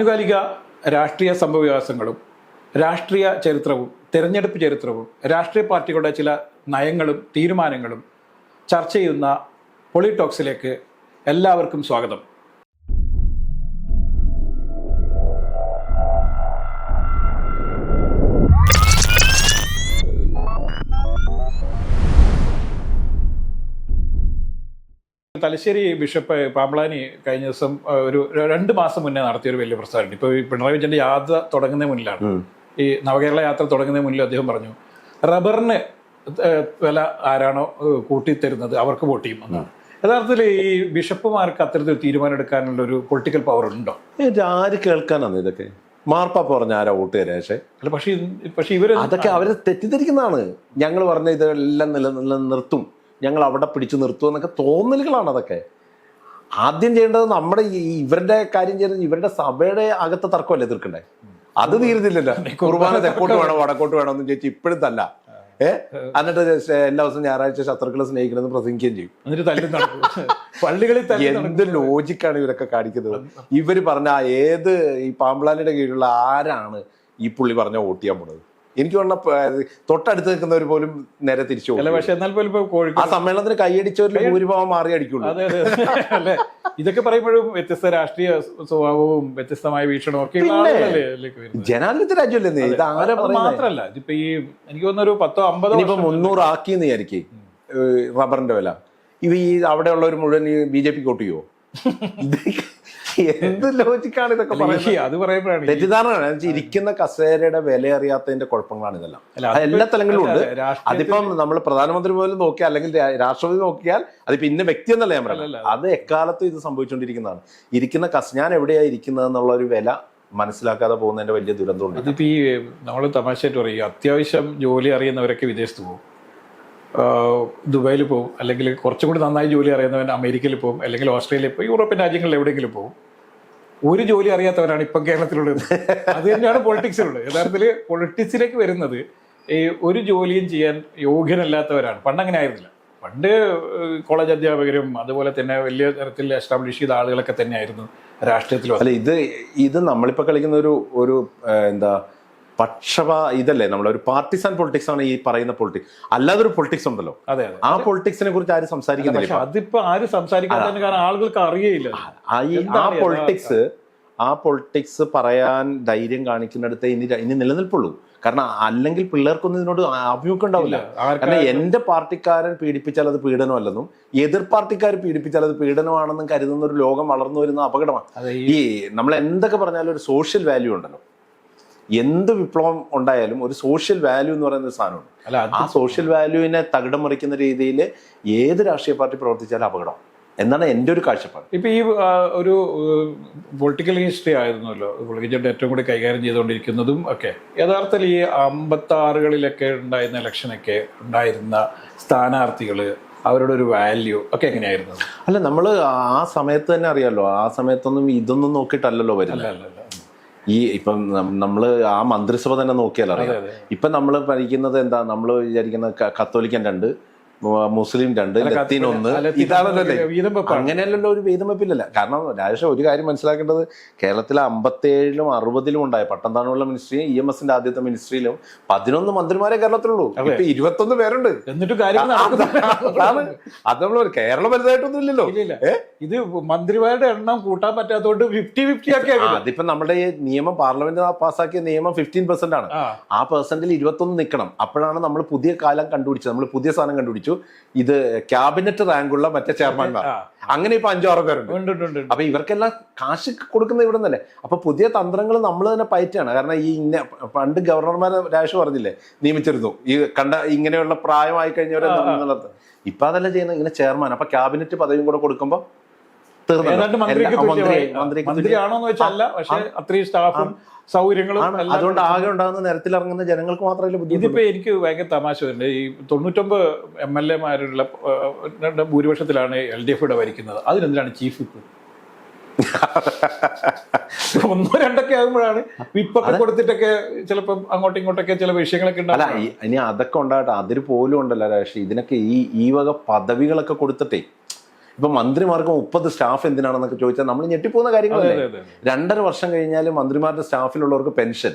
ആനുകാലിക രാഷ്ട്രീയ സംഭവവികാസങ്ങളും രാഷ്ട്രീയ ചരിത്രവും തിരഞ്ഞെടുപ്പ് ചരിത്രവും രാഷ്ട്രീയ പാർട്ടികളുടെ ചില നയങ്ങളും തീരുമാനങ്ങളും ചർച്ച ചെയ്യുന്ന പൊളിടോക്സിലേക്ക് എല്ലാവർക്കും സ്വാഗതം. തലശ്ശേരി ബിഷപ്പ് പാമ്പളാനി കഴിഞ്ഞ ദിവസം ഒരു രണ്ട് മാസം മുന്നേ നടത്തിയ ഒരു വലിയ പ്രസ്താവന ഇപ്പോൾ ഈ പിണറായി വിജയന്റെ യാത്ര തുടങ്ങുന്ന മുന്നിലാണ്. ഈ നവകേരള യാത്ര തുടങ്ങുന്ന മുന്നിൽ അദ്ദേഹം പറഞ്ഞു റബ്ബറിന് വില ആരാണോ കൂട്ടിത്തരുന്നത് അവർക്ക് വോട്ട് ചെയ്യും എന്നാണ്. യഥാർത്ഥത്തിൽ ഈ ബിഷപ്പുമാർക്ക് അത്തരത്തിൽ തീരുമാനം എടുക്കാനുള്ള ഒരു പൊളിറ്റിക്കൽ പവർ ഉണ്ടോ? ഇത് ആര് കേൾക്കാനാണ് ഇതൊക്കെ? മാർപ്പാ പറഞ്ഞ ആരാ വോട്ട് തരാ പക്ഷേ? അല്ല പക്ഷേ പക്ഷേ ഇവർ അതൊക്കെ അവരെ തെറ്റിദ്ധരിക്കുന്നതാണ്. ഞങ്ങൾ പറഞ്ഞ ഇതെല്ലാം നില നിലനിർത്തും. ഞങ്ങൾ അവിടെ പിടിച്ചു നിർത്തും എന്നൊക്കെ തോന്നലുകളാണ് അതൊക്കെ. ആദ്യം ചെയ്യേണ്ടത് നമ്മുടെ ഈ ഇവരുടെ കാര്യം ചെയ്യുന്നത് ഇവരുടെ സഭയുടെ അകത്തെ തർക്കമല്ലേ തീർക്കണ്ടേ അത് തീരുന്നില്ലല്ലോ. കുർബാന തെക്കോട്ട് വേണോ വടക്കോട്ട് വേണോ എന്ന് ചോദിച്ചാൽ ഇപ്പോഴും തല്ല ഏ? എന്നിട്ട് എല്ലാ ദിവസവും ഞായറാഴ്ച ശത്രുക്കളെ സ്നേഹിക്കണമെന്ന് പ്രസംഗിക്കുകയും ചെയ്യും. പള്ളികളിൽ എന്ത് ലോജിക്കാണ് ഇവരൊക്കെ കാണിക്കുന്നത്? ഇവർ പറഞ്ഞ ആ ഏത് ഈ പാമ്പ്ലാനിയുടെ കീഴിലുള്ള ആരാണ് ഈ പുള്ളി പറഞ്ഞ വോട്ട് ചെയ്യാൻ പോണത്? എനിക്ക് വന്ന തൊട്ടടുത്ത് നിൽക്കുന്നവർ പോലും നേരെ തിരിച്ചു പക്ഷെ എന്നാൽ പോലും ഇപ്പൊ ആ സമ്മേളനത്തിന് കൈയടിച്ചവരിൽ ഭൂരിഭാഗം മാറി അടിക്കുള്ളൂ. അതെ അതെ അല്ലേ? ഇതൊക്കെ പറയുമ്പോഴും വ്യത്യസ്ത രാഷ്ട്രീയ സ്വഭാവവും വ്യത്യസ്തമായ വീക്ഷണവും ഒക്കെ? ജനാധിപത്യ രാജ്യമല്ലേ ഇത് ആരെ മാത്രല്ല ഇതിപ്പോ ഈ എനിക്ക് തോന്നുന്നൊരു പത്തോ അമ്പതോ ഇപ്പൊ മുന്നൂറ് ആക്കി എന്ന് വിചാരിക്കേ റബ്ബറിന്റെ വില. ഇവ ഈ അവിടെയുള്ളവർ മുഴുവൻ ബി ജെ പി വോട്ട് ചെയ്യുമോ എന്ത് ലോജിക്കാണ് ഇതൊക്കെ പറയുന്നത്? അത് പറയുമ്പോഴാണ് തെറ്റിദ്ധാരണ ഇരിക്കുന്ന കസേരയുടെ വില അറിയാത്തതിന്റെ കുഴപ്പങ്ങളാണ് ഇതെല്ലാം. എല്ലാ തലങ്ങളിലും ഉണ്ട്. അതിപ്പം നമ്മൾ പ്രധാനമന്ത്രി പോലും നോക്കിയാൽ അല്ലെങ്കിൽ രാഷ്ട്രപതി നോക്കിയാൽ അതിപ്പോ ഇന്ന വ്യക്തി എന്നല്ല ഞാൻ പറയുന്നത്. അത് എക്കാലത്തും ഇത് സംഭവിച്ചുകൊണ്ടിരിക്കുന്നതാണ്. ഇരിക്കുന്ന കസ് ഞാൻ എവിടെയാ ഇരിക്കുന്നത് എന്നുള്ള ഒരു വില മനസ്സിലാക്കാതെ പോകുന്നതിന്റെ വലിയ ദുരന്തമുണ്ട് അതിപ്പോ ഈ നമ്മൾ തമാശയായിട്ട് പറയും അത്യാവശ്യം ജോലി അറിയുന്നവരൊക്കെ വിദേശത്ത് പോകും. ദുബായിൽ പോകും. അല്ലെങ്കിൽ കുറച്ചും കൂടി നന്നായി ജോലി അറിയുന്നവൻ അമേരിക്കയിൽ പോകും. അല്ലെങ്കിൽ ഓസ്ട്രേലിയയിൽ പോകും യൂറോപ്യൻ രാജ്യങ്ങളിൽ എവിടെയെങ്കിലും പോകും. ഒരു ജോലി അറിയാത്തവരാണ് ഇപ്പം കേരളത്തിലുള്ളത്. അത് തന്നെയാണ് പൊളിറ്റിക്സിലുള്ളത് യഥാർത്ഥത്തിൽ പൊളിറ്റിക്സിലേക്ക് വരുന്നത് ഈ ഒരു ജോലിയും ചെയ്യാൻ യോഗ്യനല്ലാത്തവരാണ്. പണ്ട് അങ്ങനെ ആയിരുന്നില്ല. പണ്ട് കോളേജ് അധ്യാപകരും അതുപോലെ തന്നെ വലിയ തരത്തിൽ എസ്റ്റാബ്ലിഷ് ചെയ്ത ആളുകളൊക്കെ തന്നെയായിരുന്നു രാഷ്ട്രീയത്തിൽ. അല്ല ഇത് ഇത് നമ്മളിപ്പോൾ കളിക്കുന്ന ഒരു ഒരു എന്താ പക്ഷപ ഇതല്ലേ? നമ്മളൊരു ഒരു പാർട്ടിസൺ പൊളിറ്റിക്സ് ആണ് ഈ പറയുന്ന പൊളിറ്റിക്സ് അല്ലാതെ ഒരു പൊളിറ്റിക്സ് ഉണ്ടല്ലോ. അതെ ആ പൊളിറ്റിക്സിനെ കുറിച്ച് ആരും സംസാരിക്കുന്നില്ല അതിപ്പോ ആരും സംസാരിക്കുന്ന കാരണം ആളുകൾക്ക് അറിയില്ല ആ പൊളിറ്റിക്സ് ആ പൊളിറ്റിക്സ് പറയാൻ ധൈര്യം കാണിക്കുന്നിടത്തെ ഇനി ഇനി നിലനിൽപ്പുള്ളൂ. കാരണം അല്ലെങ്കിൽ പിള്ളേർക്കൊന്നും ഇതിനോട് അഭിമുഖം ഉണ്ടാവില്ല. കാരണം എന്റെ പാർട്ടിക്കാരൻ പീഡിപ്പിച്ചാൽ അത് പീഡനമല്ലെന്നും എതിർ പാർട്ടിക്കാർ പീഡിപ്പിച്ചാൽ അത് പീഡനമാണെന്നും കരുതുന്ന ഒരു ലോകം വളർന്നു വരുന്ന അപകടമാണ്. ഈ നമ്മൾ എന്തൊക്കെ പറഞ്ഞാലും ഒരു സോഷ്യൽ വാല്യൂ ഉണ്ടല്ലോ. എന്ത് വിപ്ലവം ഉണ്ടായാലും ഒരു സോഷ്യൽ വാല്യൂ എന്ന് പറയുന്ന ഒരു സാധനമുണ്ട് ആ സോഷ്യൽ വാല്യൂവിനെ തകിടം മറിക്കുന്ന രീതിയിൽ ഏത് രാഷ്ട്രീയ പാർട്ടി പ്രവർത്തിച്ചാലും അപകടം. എന്നാണ് എന്റെ ഒരു കാഴ്ചപ്പാട്. ഇപ്പൊ ഈ ഒരു പൊളിറ്റിക്കൽ ഹിസ്റ്ററി ആയിരുന്നല്ലോ. പൊളിറ്റിക്കൽ ഏറ്റവും കൂടി കൈകാര്യം ചെയ്തുകൊണ്ടിരിക്കുന്നതും ഒക്കെ. യഥാർത്ഥത്തിൽ ഈ അമ്പത്തി ആറുകളിലൊക്കെ ഉണ്ടായിരുന്ന ഇലക്ഷനൊക്കെ ഉണ്ടായിരുന്ന സ്ഥാനാർത്ഥികൾ അവരുടെ ഒരു വാല്യൂ ഒക്കെ എങ്ങനെയായിരുന്നു? അല്ല നമ്മൾ ആ സമയത്ത് തന്നെ അറിയാലോ. ആ സമയത്തൊന്നും ഇതൊന്നും നോക്കിയിട്ടല്ലല്ലോ വരില്ല വരുന്നത് അല്ല അല്ല. ഈ ഇപ്പം നമ്മൾ ആ മന്ത്രിസഭ തന്നെ നോക്കിയാലറിയാം. ഇപ്പൊ അറിയാം ഇപ്പം നമ്മൾ പഠിക്കുന്നത് എന്താ? നമ്മൾ വിചാരിക്കുന്ന കത്തോലിക്കൻ രണ്ട് മുസ്ലിം രണ്ട് ലത്തീനൊന്ന് ലത്തീൻ ഒന്ന്. ഇതാണല്ലോ അങ്ങനെയല്ലല്ലോ ഒരു വീതം വെപ്പില്ലല്ല കാരണം രാജേഷ് ഒരു കാര്യം മനസ്സിലാക്കേണ്ടത് കേരളത്തിലെ അമ്പത്തേഴിലും അറുപതിലും ഉണ്ടായ പട്ടംതാണുള്ള മിനിസ്ട്രിയും ഇ എം എസിന്റെ ആദ്യത്തെ മിനിസ്ട്രിയിലും പതിനൊന്ന് മന്ത്രിമാരെ കേരളത്തിലുള്ളൂ. ഇപ്പൊ ഇരുപത്തൊന്ന് പേരുണ്ട്. എന്നിട്ട് അത് നമ്മൾ കേരളം വലുതായിട്ടൊന്നും ഇല്ലല്ലോ. ഇത് മന്ത്രിമാരുടെ എണ്ണം കൂട്ടാൻ പറ്റാത്തതുകൊണ്ട് ഫിഫ്റ്റി ഫിഫ്റ്റി ഒക്കെ. അതിപ്പോ നമ്മുടെ ഈ നിയമം പാർലമെന്റ് പാസ്സാക്കിയ നിയമം ഫിഫ്റ്റീൻ പെർസെന്റ് ആണ്. ആ. ആ പെർസെന്റിൽ ഇരുപത്തൊന്ന് നിൽക്കണം അപ്പോഴാണ് നമ്മൾ പുതിയ കാലം കണ്ടുപിടിച്ചത്. നമ്മൾ പുതിയ സാധനം കണ്ടുപിടിച്ചു. ഇത് ക്യാബിനറ്റ് റാങ്കുള്ള മറ്റേ ചെയർമാൻമാർ. അങ്ങനെ ഇപ്പൊ അഞ്ചോ ആറോ പേരുണ്ട്. അപ്പൊ ഇവർക്കെല്ലാം കാശ് കൊടുക്കുന്ന ഇവിടെ നിന്നല്ലേ? അപ്പൊ പുതിയ തന്ത്രങ്ങൾ നമ്മൾ തന്നെ പയറ്റാണ് കാരണം ഈ ഇന്ന പണ്ട് ഗവർണർമാരെ രാഷ് പറഞ്ഞില്ലേ നിയമിച്ചിരുന്നു. ഈ കണ്ട ഇങ്ങനെയുള്ള പ്രായമായി കഴിഞ്ഞവരെ. ഇപ്പൊ അതല്ല ചെയ്യുന്നത്. ഇങ്ങനെ ചെയർമാൻ അപ്പൊ ക്യാബിനറ്റ് പദവിയും കൂടെ കൊടുക്കുമ്പോ അതുകൊണ്ട് ആകെ ഉണ്ടാകുന്ന നിരത്തിൽ ഇറങ്ങുന്ന ജനങ്ങൾക്ക് മാത്രമല്ല ഇതിപ്പോ എനിക്ക് ഭയങ്കര തമാശ വരുന്നത്. ഈ തൊണ്ണൂറ്റൊമ്പത് എം എൽ എമാരുള്ള ഭൂരിപക്ഷത്തിലാണ് എൽ ഡി എഫ് ഇവിടെ ഭരിക്കുന്നത്. അതിനെന്തിനാണ് ചീഫ് വിപ്പ്? ഒന്നോ രണ്ടൊക്കെ ആകുമ്പോഴാണ് വിപ്പൊക്കെ കൊടുത്തിട്ടൊക്കെ ചിലപ്പോ അങ്ങോട്ടും ഇങ്ങോട്ടൊക്കെ ചില വിഷയങ്ങളൊക്കെ ഉണ്ടാവും ഇനി അതൊക്കെ ഉണ്ടാകട്ടെ. അതിന് പോലും ഉണ്ടല്ലോ രാഷ്ട്രീയ ഇതിനൊക്കെ ഈ ഈ വക പദവികളൊക്കെ കൊടുത്തിട്ടേ ഇപ്പൊ മന്ത്രിമാർക്ക് മുപ്പത് സ്റ്റാഫ് എന്തിനാണെന്നൊക്കെ ചോദിച്ചാൽ നമ്മൾ ഞെട്ടിപ്പോകുന്ന കാര്യങ്ങളല്ലേ? രണ്ടര വർഷം കഴിഞ്ഞാൽ മന്ത്രിമാരുടെ സ്റ്റാഫിലുള്ളവർക്ക് പെൻഷൻ.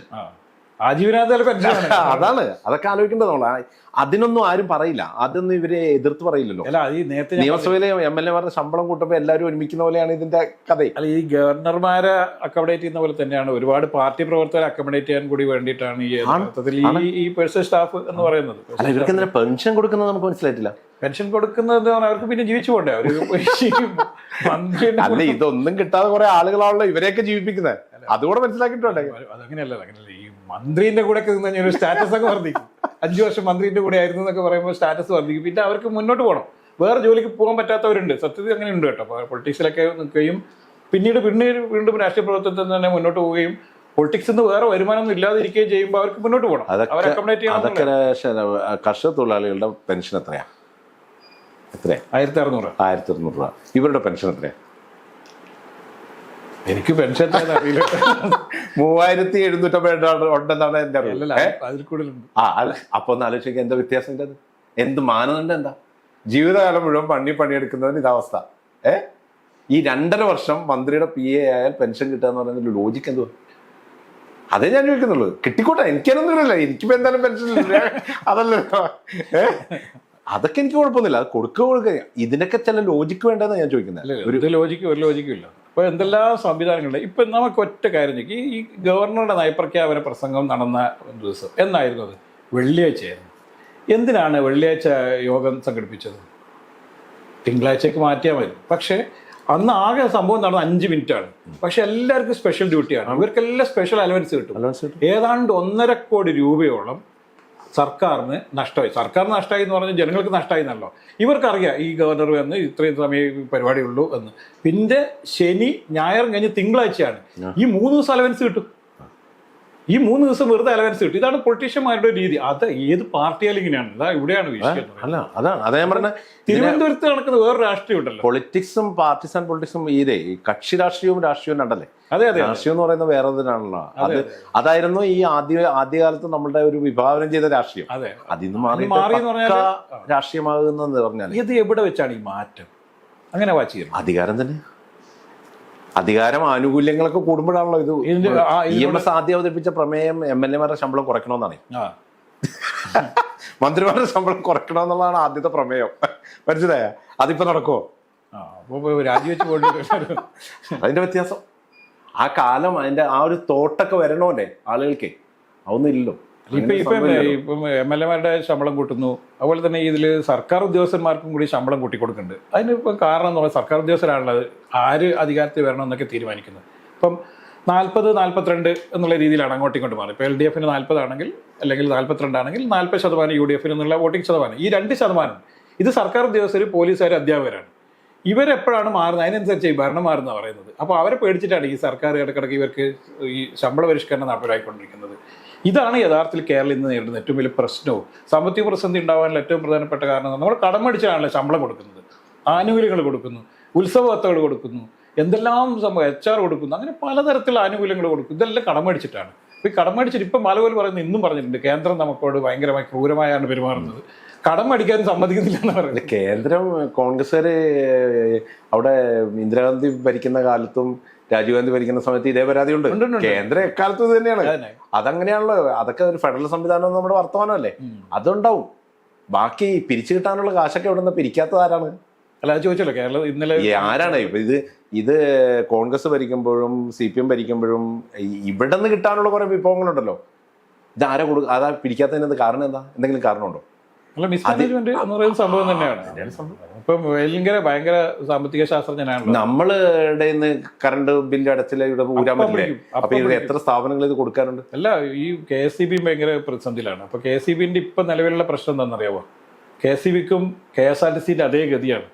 ആജീവനാന്ത പെൻഷനാണ് അതാണ്. അതൊക്കെ ആലോചിക്കേണ്ടത് നമ്മൾ അതിനൊന്നും ആരും പറയില്ല. അതൊന്നും ഇവരെ എതിർത്ത് പറയില്ലല്ലോ. അല്ല ഈ നേരത്തെ നിയമസഭയിലെ എം എൽ എമാരുടെ ശമ്പളം കൂട്ടുമ്പോൾ എല്ലാവരും ഒരുമിക്കുന്ന പോലെയാണ് ഇതിന്റെ കഥ. അല്ല ഈ ഗവർണർമാരെ അക്കോമഡേറ്റ് ചെയ്യുന്ന പോലെ തന്നെയാണ് ഒരുപാട് പാർട്ടി പ്രവർത്തകരെ അക്കോമഡേറ്റ് ചെയ്യാൻ കൂടി വേണ്ടിയിട്ടാണ് ഈ ഈ പേഴ്സണൽ സ്റ്റാഫ് എന്ന് പറയുന്നത്. അല്ല ഇവർക്ക് എന്തിനാ പെൻഷൻ കൊടുക്കുന്നത് നമുക്ക് മനസ്സിലായിട്ടില്ല. പെൻഷൻ കൊടുക്കുന്നത് അവർക്ക് പിന്നെ ജീവിച്ചു പോണ്ടേ? അവർ മന്ത്രി അല്ല ഇതൊന്നും കിട്ടാതെ കുറെ ആളുകളാണല്ലോ ഇവരെയൊക്കെ ജീവിപ്പിക്കുന്നത് അതുകൂടെ മനസ്സിലാക്കിയിട്ടുണ്ടേ. അതങ്ങനെയല്ല അങ്ങനെയല്ല ഈ മന്ത്രിന്റെ കൂടെ ഒക്കെ നിന്ന് ഒരു സ്റ്റാറ്റസ് ഒക്കെ വർദ്ധിക്കും. അഞ്ചു വർഷം മന്ത്രിന്റെ കൂടെ ആയിരുന്നു എന്നൊക്കെ പറയുമ്പോൾ സ്റ്റാറ്റസ് വർദ്ധിക്കും. പിന്നെ അവർക്ക് മുന്നോട്ട് പോകണം വേറെ ജോലിക്ക് പോകാൻ പറ്റാത്തവരുണ്ട്. സത്യത്തിൽ അങ്ങനെ ഉണ്ട് കേട്ടോ പൊളിറ്റിക്സിലൊക്കെ നിൽക്കുകയും പിന്നീട് പിന്നീട് വീണ്ടും രാഷ്ട്രീയ പ്രവർത്തനത്തിൽ തന്നെ മുന്നോട്ട് പോവുകയും പൊളിറ്റിക്സ് നിന്ന് വേറെ വരുമാനം ഇല്ലാതിരിക്കുകയും ചെയ്യുമ്പോൾ അവർക്ക് മുന്നോട്ട് പോകണം അതൊക്കെ കർഷക തൊഴിലാളികളുടെ പെൻഷൻ എത്രയാ? എത്രയാ? ആയിരത്തി അറുന്നൂറ് ആയിരത്തി അറുന്നൂറ് രൂപ. ഇവരുടെ പെൻഷൻ എത്രയാ? എനിക്ക് പെൻഷൻ അറിയില്ല. മൂവായിരത്തി എഴുന്നൂറ്റമ്പത് ഉണ്ടെന്നാണ് എന്റെ അറിവ്. ആ അപ്പൊ ഒന്ന് ആലോചിക്കുക എന്താ വ്യത്യാസം എന്റെ അത്? എന്ത് മാനദണ്ഡം എന്താ? ജീവിതകാലം മുഴുവൻ പണി പണിയെടുക്കുന്നതിന് ഇതാവസ്ഥ ഏ? ഈ രണ്ടര വർഷം മന്ത്രിയുടെ പി എ ആയാൽ പെൻഷൻ കിട്ടുക എന്ന് പറയുന്നതിൽ ലോജിക്ക് എന്തുവാ? അതേ ഞാൻ ചോദിക്കുന്നുള്ളൂ. കിട്ടിക്കോട്ടെ എനിക്കതൊന്നുമില്ല എനിക്കിപ്പോ എന്തായാലും പെൻഷൻ ഇല്ല. അതല്ലല്ലോ. അതൊക്കെ എനിക്ക് കുഴപ്പമൊന്നുമില്ല. അത് കൊടുക്കുക കൊടുക്കുക. ഇതിനൊക്കെ ചില ലോജിക്ക് വേണ്ടെന്നാണ് ഞാൻ ചോദിക്കുന്നത്. അല്ല ഒരു ലോജിക്ക് ഒരു ലോജിക്കും ഇല്ല. അപ്പോൾ എന്തെല്ലാം സംവിധാനങ്ങളുണ്ട്? ഇപ്പം നമുക്ക് ഒറ്റ കാര്യം ചോദിക്കും. ഈ ഈ ഗവർണറുടെ നയപ്രഖ്യാപന പ്രസംഗം നടന്ന ദിവസം എന്നായിരുന്നു അത്? വെള്ളിയാഴ്ചയായിരുന്നു. എന്തിനാണ് വെള്ളിയാഴ്ച യോഗം സംഘടിപ്പിച്ചത്? തിങ്കളാഴ്ചക്ക് മാറ്റിയാൽ മതി. പക്ഷേ അന്ന് ആകെ സംഭവം നടന്ന അഞ്ച് മിനിറ്റ് ആണ് പക്ഷെ എല്ലാവർക്കും സ്പെഷ്യൽ ഡ്യൂട്ടിയാണ് ഇവർക്കെല്ലാം സ്പെഷ്യൽ അലവൻസ് കിട്ടും. ഏതാണ്ട് ഒന്നര കോടി രൂപയോളം സർക്കാരിന് നഷ്ടമായി. സർക്കാർ നഷ്ടമായി എന്ന് പറഞ്ഞാൽ ജനങ്ങൾക്ക് നഷ്ടമായി എന്നല്ലോ. ഇവർക്കറിയാം ഈ ഗവർണർ വന്ന് ഇത്രയും സമയം പരിപാടിയുള്ളൂ എന്ന്. പിന്നെ ശനി ഞായർ കഴിഞ്ഞ് തിങ്കളാഴ്ചയാണ്. ഈ മൂന്ന് ദിവസം അലവൻസ് കിട്ടും. ഈ മൂന്ന് ദിവസം വെറുതെ അലവൻസ് കിട്ടും. ഇതാണ് പൊളിറ്റീഷ്യന്മാരുടെ രീതി. അത് ഏത് പാർട്ടിയാലും ഇങ്ങനെയാണ്. ഇതാ ഇവിടെയാണ് അല്ല അതാണ്. അതാ ഞാൻ പറഞ്ഞ തിരുവനന്തപുരത്ത് നടക്കുന്ന വേറെ രാഷ്ട്രീയം ഉണ്ടല്ലോ. പൊളിറ്റിക്സും പാർട്ടിസൺ പൊളിറ്റിക്സും ഇതേ ഈ കക്ഷി രാഷ്ട്രീയവും രാഷ്ട്രീയവും രണ്ടല്ലേ? അതെ അതെ രാഷ്ട്രീയം എന്ന് പറയുന്നത് വേറെ തന്നെയാണല്ലോ അത് അതായിരുന്നു ഈ ആദ്യ ആദ്യകാലത്ത് നമ്മളുടെ ഒരു വിഭാവനം ചെയ്ത രാഷ്ട്രീയം. അതെ. അതിന്ന് മാറി മാറി രാഷ്ട്രീയമാകുന്ന പറഞ്ഞാൽ ഇത് എവിടെ വെച്ചാണ് ഈ മാറ്റം? അങ്ങനെ വാച്ച് ചെയ്യുന്നത്. അധികാരം തന്നെ. അധികാരം ആനുകൂല്യങ്ങളൊക്കെ കൂടുമ്പോഴാണല്ലോ ഇത് ഇ എം എസ് ആദ്യം അവതരിപ്പിച്ച പ്രമേയം എം എൽ എമാരുടെ ശമ്പളം കുറയ്ക്കണമെന്നാണ്. മന്ത്രിമാരുടെ ശമ്പളം കുറയ്ക്കണമെന്നുള്ളതാണ് ആദ്യത്തെ പ്രമേയം. മനസ്സിലായ? അതിപ്പോ നടക്കുമോ രാജിവെച്ചു അതിന്റെ വ്യത്യാസം. ആ കാലം അതിന്റെ ആ ഒരു തോട്ടൊക്കെ വരണോല്ലേ ആളുകൾക്ക്? അതൊന്നും ഇല്ലല്ലോ. ഇപ്പൊ ഇപ്പം ഇപ്പം എം എൽ എമാരുടെ ശമ്പളം കൂട്ടുന്നു. അതുപോലെ തന്നെ ഇതിൽ സർക്കാർ ഉദ്യോഗസ്ഥന്മാർക്കും കൂടി ശമ്പളം കൂട്ടി കൊടുക്കുന്നുണ്ട് അതിന് ഇപ്പം കാരണം എന്ന് പറഞ്ഞാൽ സർക്കാർ ഉദ്യോഗസ്ഥരാണുള്ളത്. ആര് അധികാരത്തിൽ വരണം എന്നൊക്കെ തീരുമാനിക്കുന്നത് ഇപ്പം നാൽപ്പത് നാൽപ്പത്തിരണ്ട് എന്നുള്ള രീതിയിലാണ് അങ്ങോട്ടും ഇങ്ങോട്ട് മാറി ഇപ്പോൾ എൽ ഡി എഫിന് നാൽപ്പതാണെങ്കിൽ അല്ലെങ്കിൽ നാൽപ്പത്തിരണ്ടാണെങ്കിൽ നാൽപ്പത് ശതമാനം യു ഡി എഫിന് എന്നുള്ള വോട്ടിംഗ് ശതമാനം. ഈ രണ്ട് ശതമാനം. ഇത് സർക്കാർ ഉദ്യോഗസ്ഥർ പോലീസുകാർ അധ്യാപകരാണ്. ഇവരെപ്പോഴാണ് മാറുന്നത്? അതിനനുസരിച്ച് ഈ ഭരണം മാറുന്ന പറയുന്നത്. അപ്പോൾ അവരെ പേടിച്ചിട്ടാണ് ഈ സർക്കാർ ഇടക്കിടക്ക് ഇവർക്ക് ഈ ശമ്പള പരിഷ്കരണം നടപ്പിലാക്കിക്കൊണ്ടിരിക്കുന്നത്. ഇതാണ് യഥാർത്ഥത്തിൽ കേരളം ഇന്ന് നേരിടുന്ന ഏറ്റവും വലിയ പ്രശ്നവും. സാമ്പത്തിക പ്രതിസന്ധി ഉണ്ടാവാനുള്ള ഏറ്റവും പ്രധാനപ്പെട്ട കാരണം നമ്മൾ കടമടിച്ചാണല്ലോ ശമ്പളം കൊടുക്കുന്നത്. ആനുകൂല്യങ്ങൾ കൊടുക്കുന്നു. ഉത്സവത്തകൾ കൊടുക്കുന്നു. എന്തെല്ലാം സംഭവം എച്ച് ആർ കൊടുക്കുന്നു. അങ്ങനെ പലതരത്തിലുള്ള ആനുകൂല്യങ്ങൾ കൊടുക്കും ഇതെല്ലാം കടമടിച്ചിട്ടാണ് ഈ കടമടിച്ചിട്ട് ഇപ്പം മലപോലെ പറയുന്നത് ഇന്നും പറഞ്ഞിട്ടുണ്ട്. കേന്ദ്രം നമുക്കോട് ഭയങ്കരമായി ക്രൂരമായാണ് പെരുമാറുന്നത്. കടം അടിക്കാൻ സമ്മതിക്കുന്നില്ല എന്ന് പറയുന്നത്. കേന്ദ്രം കോൺഗ്രസ്സുകാർ അവിടെ ഇന്ദിരാഗാന്ധി ഭരിക്കുന്ന കാലത്തും രാജീവ് ഗാന്ധി ഭരിക്കുന്ന സമയത്ത് ഇതേ പരാതി ഉണ്ട് കേന്ദ്ര എക്കാലത്തും തന്നെയാണ്. അതങ്ങനെയാണല്ലോ. അതൊക്കെ ഒരു ഫെഡറൽ സംവിധാനം നമ്മുടെ വർത്തമാനമല്ലേ. അതുണ്ടാവും. ബാക്കി പിരിച്ചു കിട്ടാനുള്ള കാശൊക്കെ ഇവിടെ നിന്ന് പിരിക്കാത്തത് ആരാണ്? അല്ല ചോദിച്ചല്ലോ. കേരളം ഇന്നലെ ആരാണ്? ഇപ്പൊ ഇത് ഇത് കോൺഗ്രസ് ഭരിക്കുമ്പോഴും സി പി എം ഭരിക്കുമ്പോഴും ഇവിടെ നിന്ന് കിട്ടാനുള്ള കുറെ വിഭവങ്ങളുണ്ടല്ലോ. ഇത് ആരാ കൊടുക്കുക അതാ പിരിക്കാത്തതിന് കാരണം എന്താ? എന്തെങ്കിലും കാരണമുണ്ടോ? അല്ല മിസ്മാനേജ്മെന്റ് എന്ന് പറയുന്ന സംഭവം തന്നെയാണ്. ഇപ്പം ഭയങ്കര ഭയങ്കര സാമ്പത്തിക ശാസ്ത്രജ്ഞനാണ് നമ്മളുടെ ഇന്ന് കറണ്ട് ബില്ല് അടച്ചില്ല ഇവിടെ ഊരാൻ പറ്റില്ല? അപ്പൊ ഇവിടെ. എത്ര സ്ഥാപനങ്ങൾ ഇത് കൊടുക്കാറുണ്ട്? അല്ല ഈ കെ എസ് സി ബി ഭയങ്കര പ്രതിസന്ധിയിലാണ്. അപ്പൊ കെ എസ് സി ബിന്റെ ഇപ്പൊ നിലവിലുള്ള പ്രശ്നം എന്താണെന്നറിയാവോ? കെ എസ് സി ബിക്കും കെ എസ് ആർ ടി സിന്റെ അതേ ഗതിയാണ്.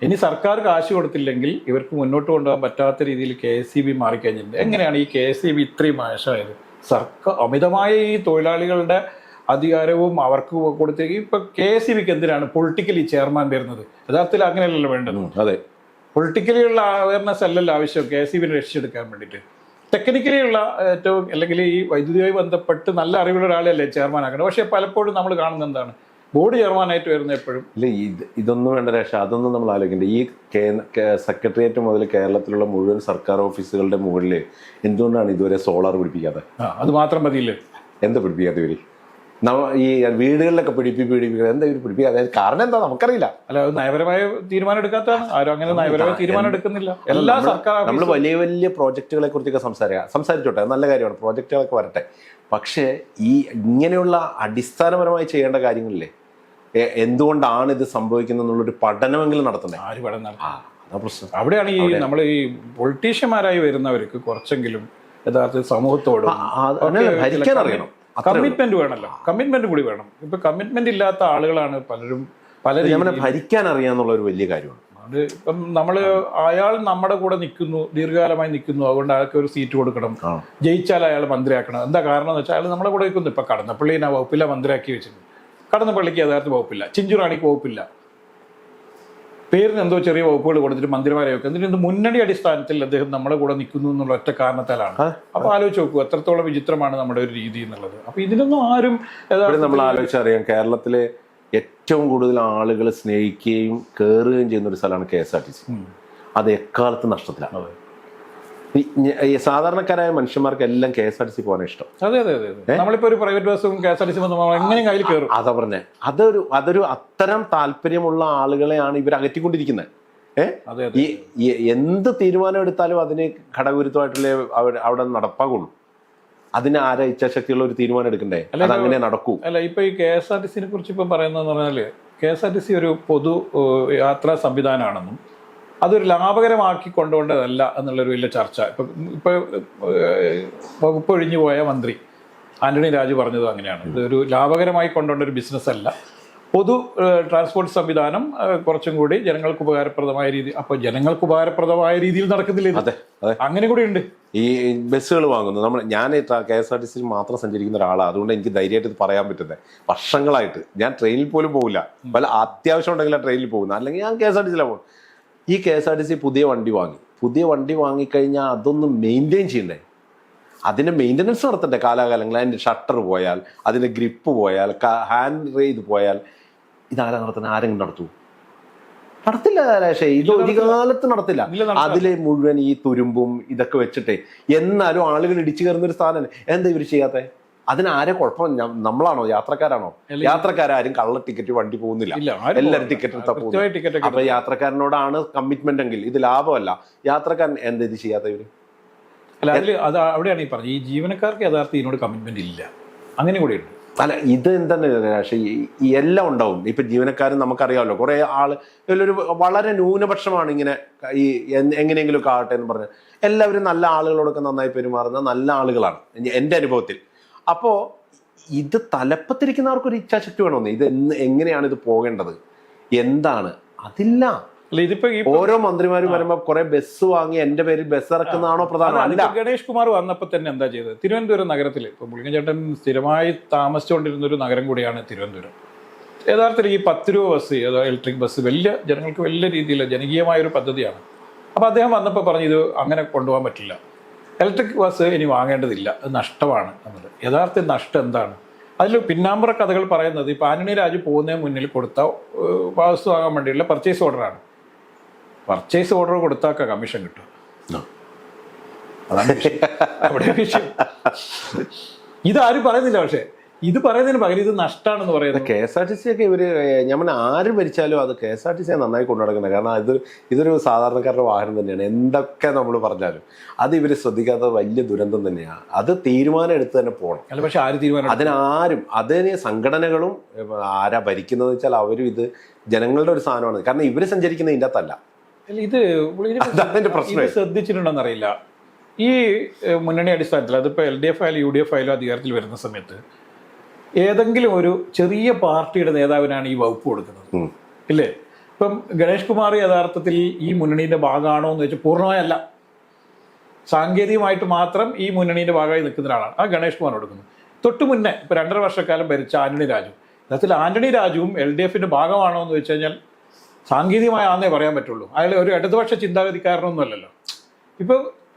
ഇനി സർക്കാർ കാശ് കൊടുത്തില്ലെങ്കിൽ ഇവർക്ക് മുന്നോട്ട് കൊണ്ടുപോകാൻ പറ്റാത്ത രീതിയിൽ കെ എസ് സി ബി മാറിക്കഴിഞ്ഞിട്ടുണ്ട്. എങ്ങനെയാണ് ഈ കെ എസ് സി ബി ഇത്രയും മോശമായത്? സർക്കാർ അമിതമായ ഈ തൊഴിലാളികളുടെ അധികാരവും അവർക്ക് കൊടുത്ത ഇപ്പൊ കെ എസ് സി ബിക്ക് എന്തിനാണ് പൊളിറ്റിക്കലി ചെയർമാൻ വരുന്നത്? യഥാർത്ഥത്തിൽ അങ്ങനെയല്ലല്ലോ വേണ്ടത്. അതെ. പൊളിറ്റിക്കലി ഉള്ള അവയർനെസ് അല്ലല്ലോ ആവശ്യം കെ എസ് ബിനെ രക്ഷിച്ചെടുക്കാൻ വേണ്ടിയിട്ട് ടെക്നിക്കലി ഉള്ള ഏറ്റവും അല്ലെങ്കിൽ ഈ വൈദ്യുതിയുമായി ബന്ധപ്പെട്ട് നല്ല അറിവുള്ള ഒരാളെയല്ലേ ചെയർമാൻ ആക്കണം പക്ഷേ പലപ്പോഴും നമ്മൾ കാണുന്നത് എന്താണ്? ബോർഡ് ചെയർമാനായിട്ട് വരുന്ന എപ്പോഴും. ഇല്ല ഇത് ഇതൊന്നും വേണ്ട രക്ഷ അതൊന്നും നമ്മൾ ആലോചിക്കേണ്ട. ഈ സെക്രട്ടേറിയറ്റ് മുതൽ കേരളത്തിലുള്ള മുഴുവൻ സർക്കാർ ഓഫീസുകളുടെ മുകളിൽ എന്തുകൊണ്ടാണ് ഇതുവരെ സോളാർ പിടിപ്പിക്കാതെ അത് മാത്രം മതിയില്ലേ? എന്താ പിടിപ്പിക്കാത്ത ഇവർ? ഈ വീടുകളിലൊക്കെ പിടിപ്പി പിടിപ്പിക്കുക എന്താ ഇവർ അതായത് കാരണം എന്താ നമുക്കറിയില്ല. അല്ല നയപരമായ തീരുമാനം എടുക്കാത്തതാണ്. ആരും അങ്ങനെ നയപരമായ തീരുമാനം എടുക്കുന്നില്ല. എല്ലാ സർക്കാർ നമ്മൾ വലിയ വലിയ പ്രോജക്റ്റുകളെ കുറിച്ചൊക്കെ സംസാരിക്കാം. സംസാരിച്ചോട്ടെ നല്ല കാര്യമാണ്. പ്രോജക്റ്റുകളൊക്കെ വരട്ടെ. പക്ഷേ ഈ ഇങ്ങനെയുള്ള അടിസ്ഥാനപരമായി ചെയ്യേണ്ട കാര്യങ്ങളില്ലേ? എന്തുകൊണ്ടാണ് ഇത് സംഭവിക്കുന്നത് എന്നുള്ളൊരു പഠനമെങ്കിലും നടത്തുന്നത് ആര് പഠനം അവിടെയാണ് ഈ നമ്മൾ ഈ പൊളിറ്റീഷ്യന്മാരായി വരുന്നവർക്ക് കുറച്ചെങ്കിലും യഥാർത്ഥ സമൂഹത്തോടും ഭരിക്കാൻ അറിയണം. കമ്മിറ്റ്മെന്റ് വേണമല്ലോ കമ്മിറ്റ്മെന്റ് കൂടി വേണം. ഇപ്പൊ കമ്മിറ്റ്മെന്റ് ഇല്ലാത്ത ആളുകളാണ് പലരും പലരും നമ്മളെ ഭരിക്കാൻ അറിയാന്നുള്ള ഒരു വലിയ കാര്യമാണ്. അത് ഇപ്പം നമ്മൾ അയാൾ നമ്മുടെ കൂടെ നിൽക്കുന്നു ദീർഘകാലമായി നിൽക്കുന്നു. അതുകൊണ്ട് അയാൾക്ക് ഒരു സീറ്റ് കൊടുക്കണം. ജയിച്ചാൽ അയാൾ മന്ത്രിയാക്കണം. എന്താ കാരണം എന്ന് വെച്ചാൽ അയാൾ നമ്മുടെ കൂടെ നിൽക്കുന്നു. ഇപ്പൊ കടന്നപ്പള്ളിനെ വകുപ്പില്ല മന്ത്രിയാക്കി വെച്ചിട്ടുണ്ട്. കടന്നപ്പള്ളിക്ക് യഥാർത്ഥ വകുപ്പില്ല. ചിഞ്ചുറാണിക്ക് വകുപ്പില്ല. പേരിന് എന്തോ ചെറിയ വകുപ്പുകൾ കൊടുത്തിട്ട് മന്ത്രിമാരെയൊക്കെ എന്നിട്ട് ഇത് മുന്നണി അടിസ്ഥാനത്തിൽ അദ്ദേഹം നമ്മുടെ കൂടെ നിൽക്കുന്നു എന്നുള്ള ഒറ്റ കാരണത്താലാണ്. അപ്പൊ ആലോചിച്ച് നോക്കൂ എത്രത്തോളം വിചിത്രമാണ് നമ്മുടെ ഒരു രീതി എന്നുള്ളത്. അപ്പൊ ഇതിനൊന്നും ആരും നമ്മൾ ആലോചിച്ചറിയാം കേരളത്തിലെ ഏറ്റവും കൂടുതൽ ആളുകൾ സ്നേഹിക്കുകയും കയറുകയും ചെയ്യുന്ന ഒരു സ്ഥലമാണ് K S R T C. അത് എക്കാലത്ത് നഷ്ടത്തിലാണ്. ഈ സാധാരണക്കാരായ മനുഷ്യന്മാർക്ക് എല്ലാം K S R T C പോകാൻ ഇഷ്ടം. അതെ അതെ അതെ നമ്മളിപ്പോ ഒരു പ്രൈവറ്റ് ബസ്സും K S R T C എങ്ങനെയും കയ്യിൽ കയറും. അതാ പറഞ്ഞേ. അതൊരു അതൊരു അത്തരം താല്പര്യമുള്ള ആളുകളെയാണ് ഇവർ അകറ്റിക്കൊണ്ടിരിക്കുന്നത് ഈ എന്ത് തീരുമാനം എടുത്താലും അതിന് ഘടകുരുത്തമായിട്ടുള്ള അവിടെ നടപ്പാകുള്ളൂ. അതിന് ആരാ ഇച്ഛാശക്തിയുള്ള ഒരു തീരുമാനം എടുക്കണ്ടേ? അല്ല, അത് അങ്ങനെ നടക്കൂ. അല്ല ഇപ്പൊ ഈ കെ എസ് ആർ ടി സിനെ കുറിച്ച് ഇപ്പം പറയുന്നതെന്ന് പറഞ്ഞാൽ K S R T C ഒരു പൊതു യാത്രാ സംവിധാനമാണെന്നും അതൊരു ലാഭകരമാക്കി കൊണ്ടുപോകേണ്ടതല്ല എന്നുള്ളൊരു വലിയ ചർച്ച. ഇപ്പം ഇപ്പം വകുപ്പ് ഒഴിഞ്ഞു പോയ മന്ത്രി ആന്റണി രാജു പറഞ്ഞത് അങ്ങനെയാണ്. ഇതൊരു ലാഭകരമായി കൊണ്ടുപോകേണ്ട ഒരു ബിസിനസ് അല്ല പൊതു ട്രാൻസ്പോർട്ട് സംവിധാനം കുറച്ചും കൂടി ജനങ്ങൾക്ക് ഉപകാരപ്രദമായ രീതി അപ്പൊ ജനങ്ങൾക്ക് ഉപകാരപ്രദമായ രീതിയിൽ നടക്കുന്നില്ല. അതെ അതെ. അങ്ങനെ കൂടി ഉണ്ട്. ഈ ബസ്സുകൾ വാങ്ങുന്നു. നമ്മൾ ഞാൻ കെ എസ് ആർ ടി സിയിൽ മാത്രം സഞ്ചരിക്കുന്ന ഒരാളാണ് അതുകൊണ്ട് എനിക്ക് ധൈര്യമായിട്ട് ഇത് പറയാൻ പറ്റുന്നത് വർഷങ്ങളായിട്ട്. ഞാൻ ട്രെയിനിൽ പോലും പോകില്ല പല അത്യാവശ്യം ഉണ്ടെങ്കിൽ ആ ട്രെയിനിൽ പോകുന്നു. അല്ലെങ്കിൽ ഞാൻ കെ എസ് ആർ ടി സിയിലാണ് പോകും ഈ K S R T C പുതിയ വണ്ടി വാങ്ങി. പുതിയ വണ്ടി വാങ്ങിക്കഴിഞ്ഞാൽ അതൊന്ന് മെയിന്റെയിൻ ചെയ്യണ്ടേ? അതിന്റെ മെയിന്റനൻസ് നടത്തണ്ടേ കാലാകാലങ്ങൾ അതിന്റെ ഷട്ടർ പോയാൽ അതിന്റെ ഗ്രിപ്പ് പോയാൽ ഹാൻഡ് റെയ്ത് പോയാൽ. ഇതാരാ നടത്തുന്നത് ആരെങ്കിലും നടത്തൂ? നടത്തില്ല രാശേ ഇത് ഒരു കാലത്ത് നടത്തില്ല. അതിലെ മുഴുവൻ ഈ തുരുമ്പും ഇതൊക്കെ വെച്ചിട്ടേ. എന്നാലും ആളുകൾ ഇടിച്ചു കയറുന്ന ഒരു സ്ഥാനം എന്താ ഇവർ ചെയ്യാത്തെ? അതിന് ആരെ കുഴപ്പം നമ്മളാണോ? യാത്രക്കാരാണോ? യാത്രക്കാരും കള്ള ടിക്കറ്റ് വണ്ടി പോകുന്നില്ല. എല്ലാവരും. ടിക്കറ്റ് എടുത്താൽ പോകുന്നു അപ്പൊ യാത്രക്കാരനോടാണ് കമ്മിറ്റ്മെന്റ് എങ്കിൽ ഇത് ലാഭമല്ല. യാത്രക്കാരൻ എന്താ ഇത് ചെയ്യാത്ത ഇവർ? അല്ല അതിൽ അത് അവിടെയാണ് ഈ പറഞ്ഞത്. ഈ ജീവനക്കാർക്ക് യഥാർത്ഥം ഇതിനോട് കമ്മിറ്റ്മെന്റ് ഇല്ല. അങ്ങനെ കൂടിയുണ്ട് അല്ല ഇത് എന്താണ് പക്ഷേ എല്ലാം ഉണ്ടാവും. ഇപ്പൊ ജീവനക്കാരും നമുക്കറിയാമല്ലോ. കുറെ ആൾ ഇതിലൊരു വളരെ ന്യൂനപക്ഷമാണ് ഇങ്ങനെ ഈ എങ്ങനെയെങ്കിലും ആകട്ടെ എന്ന് പറഞ്ഞ്. എല്ലാവരും നല്ല ആളുകളോടൊക്കെ നന്നായി പെരുമാറുന്ന നല്ല ആളുകളാണ്. എന്റെ എന്റെ അനുഭവത്തിൽ. അപ്പോ ഇത് തലപ്പത്തിരിക്കുന്നവർക്ക് ഒരു ഇച്ഛാശക്തി വേണമെന്ന്. ഇത് എങ്ങനെയാണ് ഇത് പോകേണ്ടത്? എന്താണ്? അതില്ല. ഓരോ മന്ത്രിമാരും വരുമ്പോ കുറെ ബസ് വാങ്ങി എന്റെ പേരിൽ ബസ് ഇറക്കുന്നതാണോ പ്രധാനം? ഗണേഷ് കുമാർ വന്നപ്പോ തന്നെ എന്താ ചെയ്തത്? തിരുവനന്തപുരം നഗരത്തിൽ ഇപ്പൊ മുളിങ്ങച്ചേട്ടൻ സ്ഥിരമായി താമസിച്ചുകൊണ്ടിരുന്ന ഒരു നഗരം കൂടിയാണ് തിരുവനന്തപുരം. യഥാർത്ഥത്തിൽ ഈ പത്ത് രൂപ ബസ് ഇലക്ട്രിക് ബസ് വലിയ ജനങ്ങൾക്ക് വലിയ രീതിയിൽ ജനകീയമായ ഒരു പദ്ധതിയാണ്. അപ്പൊ അദ്ദേഹം വന്നപ്പോൾ പറഞ്ഞു ഇത് അങ്ങനെ കൊണ്ടുപോകാൻ പറ്റില്ല. ഇലക്ട്രിക് ബസ് ഇനി വാങ്ങേണ്ടതില്ല. അത് നഷ്ടമാണ് എന്നത് യഥാർത്ഥ നഷ്ടം എന്താണ്? അതിൽ പിന്നാമ്പുറ കഥകൾ പറയുന്നത് ഇപ്പൊ ആന്റണി രാജു പോകുന്നതിന് മുന്നിൽ കൊടുത്ത ബസ് വാങ്ങാൻ വേണ്ടിയുള്ള പർച്ചേസ് ഓർഡറാണ് പർച്ചേസ് ഓർഡർ കൊടുത്താക്ക കമ്മീഷൻ കിട്ടും അതാണ്. അവിടെ വിഷയം. ഇതാരും പറയുന്നില്ല പക്ഷേ. ഇത് പറയുന്നതിന് പകരം ഇത് നഷ്ടമാണെന്ന് പറയുന്നത് K S R T C ഒക്കെ ഇവർ ഞാൻ പറഞ്ഞ ആര് ഭരിച്ചാലും അത് കെ എസ് ആർ ടി സിയെ നന്നായി കൊണ്ടുനടക്കുന്നത് കാരണം ഇത് ഇതൊരു സാധാരണക്കാരുടെ വാഹനം തന്നെയാണ്. എന്തൊക്കെ നമ്മൾ പറഞ്ഞാലും അത് ഇവർ ശ്രദ്ധിക്കാത്ത വലിയ ദുരന്തം തന്നെയാണ് അത് തീരുമാനം എടുത്ത് തന്നെ പോകണം അല്ല പക്ഷെ ആര് തീരുമാനം അതിനാരും അതിന് സംഘടനകളും ആരാ ഭരിക്കുന്നത് വെച്ചാൽ അവരും ഇത് ജനങ്ങളുടെ ഒരു സാധനമാണ്. കാരണം ഇവർ സഞ്ചരിക്കുന്ന ഇതിന്റെ അകത്തല്ല. ഇത് ശ്രദ്ധിച്ചിട്ടുണ്ടോന്ന് അറിയില്ല ഈ മുന്നണി അടിസ്ഥാനത്തിൽ അതിപ്പോൾ എൽ ഡി എഫ് ആയാലും യു ഡി എഫ് ആയാലും അധികാരത്തിൽ വരുന്ന സമയത്ത് ഏതെങ്കിലും ഒരു ചെറിയ പാർട്ടിയുടെ നേതാവിനാണ് ഈ വകുപ്പ് കൊടുക്കുന്നത്. ഇല്ലേ? ഇപ്പം ഗണേഷ് കുമാർ യഥാർത്ഥത്തിൽ ഈ മുന്നണിയുടെ ഭാഗമാണോ എന്ന് വെച്ചാൽ പൂർണമായല്ല. സാങ്കേതികമായിട്ട് മാത്രം ഈ മുന്നണിയുടെ ഭാഗമായി നിൽക്കുന്ന ഒരാളാണ്. ആ ഗണേഷ് കുമാർ കൊടുക്കുന്നത് തൊട്ട് മുന്നേ ഇപ്പം രണ്ടര വർഷക്കാലം ഭരിച്ച ആന്റണി രാജു. യഥാർത്ഥത്തിൽ ആന്റണി രാജുവും എൽ ഡി എഫിന്റെ ഭാഗമാണോ എന്ന് വെച്ച് കഴിഞ്ഞാൽ സാങ്കേതികമായി ആന്നേ പറയാൻ പറ്റുള്ളൂ. അയാൾ ഒരു ഇടതുപക്ഷ ചിന്താഗതിക്കാരനൊന്നുമല്ലല്ലോ. ഇപ്പൊ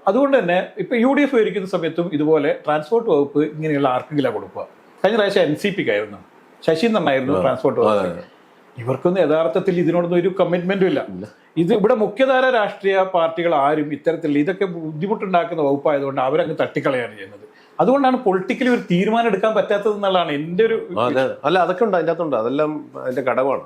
അതുകൊണ്ട് തന്നെ ഇപ്പൊ യു ഡി എഫ് ഭരിക്കുന്ന സമയത്തും ഇതുപോലെ ട്രാൻസ്പോർട്ട് വകുപ്പ് ഇങ്ങനെയുള്ള ആർക്കെങ്കിലും കൊടുക്കുക. കഴിഞ്ഞ പ്രാവശ്യം എൻ സി പിക്ക് ആയിരുന്നു ശശി എന്നായിരുന്നു ട്രാൻസ്പോർട്ട്. ഇവർക്കൊന്നും യഥാർത്ഥത്തിൽ ഇതിനോടൊന്നും ഒരു കമ്മിറ്റ്മെന്റും ഇല്ല. ഇത് ഇവിടെ മുഖ്യധാര രാഷ്ട്രീയ പാർട്ടികൾ ആരും ഇത്തരത്തിൽ ഇതൊക്കെ ബുദ്ധിമുട്ടുണ്ടാക്കുന്ന വകുപ്പായതുകൊണ്ട് അവരങ്ങ് തട്ടിക്കളയാണ് ചെയ്യുന്നത്. അതുകൊണ്ടാണ് പൊളിറ്റിക്കലി ഒരു തീരുമാനം എടുക്കാൻ പറ്റാത്തത് എന്നുള്ളതാണ് എന്റെ ഒരു അല്ല അതൊക്കെ ഉണ്ട് അതിന്റെ അകത്തുണ്ട്. അതെല്ലാം അതിന്റെ ഘടകമാണ്.